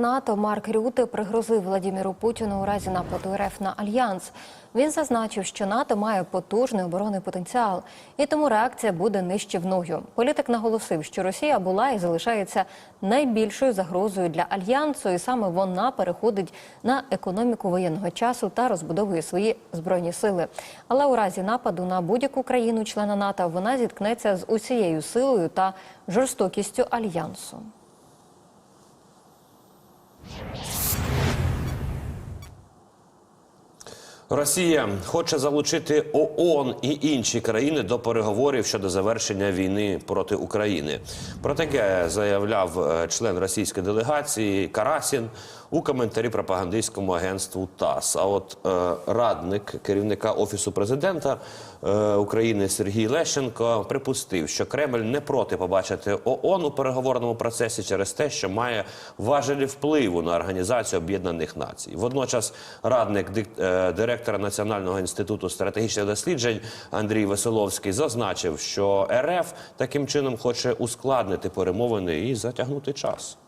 НАТО Марк Рюте пригрозив Владіміру Путіну у разі нападу РФ на альянс. Він зазначив, що НАТО має потужний оборонний потенціал, і тому реакція буде нищівною. Політик наголосив, що Росія була і залишається найбільшою загрозою для альянсу, і саме вона переходить на економіку воєнного часу та розбудовує свої збройні сили. Але у разі нападу на будь-яку країну-члена НАТО вона зіткнеться з усією силою та жорстокістю альянсу. Росія хоче залучити ООН і інші країни до переговорів щодо завершення війни проти України. Про таке заявляв е, член російської делегації Карасін у коментарі пропагандистському агентству ТАСС. А от е, радник керівника офісу президента е, України Сергій Лещенко припустив, що Кремль не проти побачити ООН у переговорному процесі через те, що має важелі впливу на організацію Об'єднаних Націй. Водночас радник е, директора Національного інституту стратегічних досліджень Андрій Веселовський зазначив, що РФ таким чином хоче ускладнити перемовини і затягнути час.